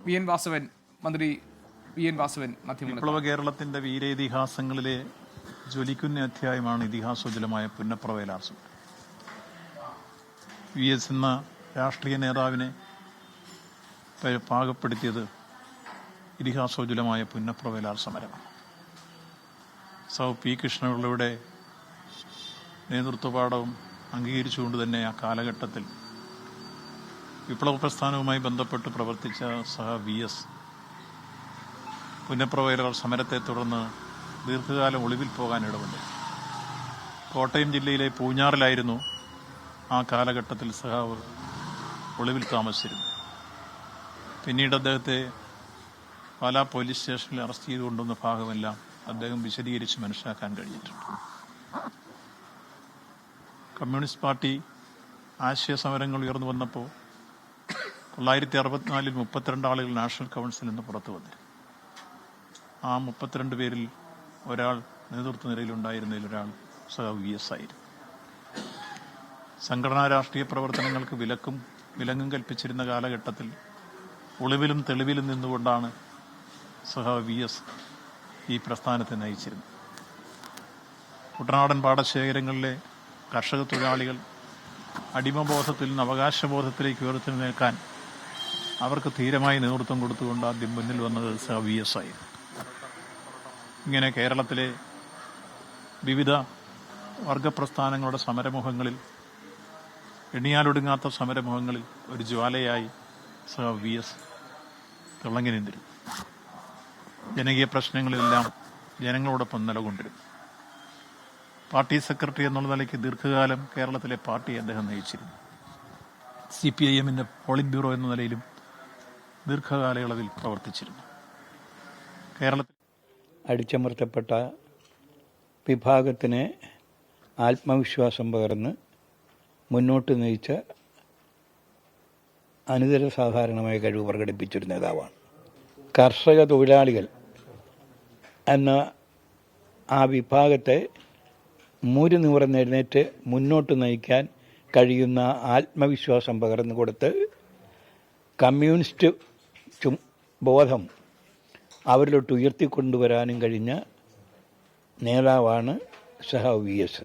V N Vasavan മന്ത്രി V N Vasavan വിപ്ലവ കേരളത്തിന്റെ വീര ഇതിഹാസങ്ങളിലെ ജ്വലിക്കുന്ന അധ്യായമാണ് ഇതിഹാസോജ്വലമായ പുന്നപ്രവയലാസം വി എസ് എന്ന രാഷ്ട്രീയ നേതാവിനെ പാകപ്പെടുത്തിയത് ഇതിഹാസോജ്വലമായ പുന്നപ്രവേലാർ സമരമാണ് സൗ പി കൃഷ്ണപിള്ളയുടെ നേതൃത്വപാഠവും അംഗീകരിച്ചുകൊണ്ട് തന്നെ ആ കാലഘട്ടത്തിൽ വിപ്ലവ പ്രസ്ഥാനവുമായി ബന്ധപ്പെട്ട് പ്രവർത്തിച്ച സഹ വി എസ് പുന്നപ്രവേലർ സമരത്തെ തുടർന്ന് ദീർഘകാലം ഒളിവിൽ പോകാൻ കോട്ടയം ജില്ലയിലെ പൂഞ്ഞാറിലായിരുന്നു ആ കാലഘട്ടത്തിൽ സഹാവ് ഒളിവിൽ താമസിച്ചിരുന്നു പിന്നീട് അദ്ദേഹത്തെ പാലാ പോലീസ് സ്റ്റേഷനിൽ അറസ്റ്റ് ചെയ്തുകൊണ്ടുവന്ന ഭാഗമെല്ലാം അദ്ദേഹം വിശദീകരിച്ച് മനസ്സിലാക്കാൻ കഴിഞ്ഞിട്ടുണ്ട്. കമ്മ്യൂണിസ്റ്റ് പാർട്ടി ആശയ സമരങ്ങൾ ഉയർന്നു വന്നപ്പോൾ തൊള്ളായിരത്തി അറുപത്തിനാലിൽ മുപ്പത്തിരണ്ട് ആളുകൾ നാഷണൽ കൗൺസിൽ നിന്ന് പുറത്തു വന്നിരുന്നു ആ മുപ്പത്തിരണ്ട് പേരിൽ ഒരാൾ നേതൃത്വ നിലയിലുണ്ടായിരുന്നതിൽ ഒരാൾ സഹ വി എസ് ആയിരുന്നു. സംഘടനാ രാഷ്ട്രീയ പ്രവർത്തനങ്ങൾക്ക് വിലക്കും വിലങ്ങും കൽപ്പിച്ചിരുന്ന കാലഘട്ടത്തിൽ ഒളിവിലും തെളിവിലും നിന്നുകൊണ്ടാണ് സഹ വി എസ് ഈ പ്രസ്ഥാനത്തെ നയിച്ചിരുന്നത്. കുട്ടനാടൻ പാടശേഖരങ്ങളിലെ കർഷക തൊഴിലാളികൾ അടിമബോധത്തിൽ നിന്ന് അവകാശബോധത്തിലേക്ക് ഉയർത്തിനേക്കാൻ അവർക്ക് ധീരമായി നേതൃത്വം കൊടുത്തുകൊണ്ട് ആദ്യം മുന്നിൽ വന്നത് സ വി എസ് ഐ. ഇങ്ങനെ കേരളത്തിലെ വിവിധ വർഗപ്രസ്ഥാനങ്ങളുടെ സമരമുഖങ്ങളിൽ എണ്ണിയാലൊടുങ്ങാത്ത സമരമുഖങ്ങളിൽ ഒരു ജ്വാലയായി സഹ വി എസ് തിളങ്ങി നിന്നിരുന്നു. ജനകീയ പ്രശ്നങ്ങളിലെല്ലാം ജനങ്ങളോടൊപ്പം നിലകൊണ്ടിരുന്നു. പാർട്ടി സെക്രട്ടറി എന്നുള്ള നിലയ്ക്ക് ദീർഘകാലം കേരളത്തിലെ പാർട്ടി അദ്ദേഹം നയിച്ചിരുന്നു. സി പി ഐ എമ്മിന്റെ പോളിറ്റ് ബ്യൂറോ എന്ന നിലയിലും ദീർഘകാലയളവിൽ പ്രവർത്തിച്ചിരുന്നു. കേരളത്തിൽ അടിച്ചമർത്തപ്പെട്ട വിഭാഗത്തിന് ആത്മവിശ്വാസം പകർന്ന് മുന്നോട്ട് നയിച്ച അനുദര സാധാരണമായ കഴിവ് പ്രകടിപ്പിച്ചൊരു നേതാവാണ്. കർഷക തൊഴിലാളികൾ എന്ന ആ വിഭാഗത്തെ മൂരി നിവർന്നെഴുന്നേറ്റ് മുന്നോട്ട് നയിക്കാൻ കഴിയുന്ന ആത്മവിശ്വാസം പകർന്നു കൊടുത്ത് കമ്മ്യൂണിസ്റ്റ് ചും- ബോധം അവരിലോട്ട് ഉയർത്തിക്കൊണ്ടുവരാനും കഴിഞ്ഞ നേതാവാണ് സഹ വി എസ്.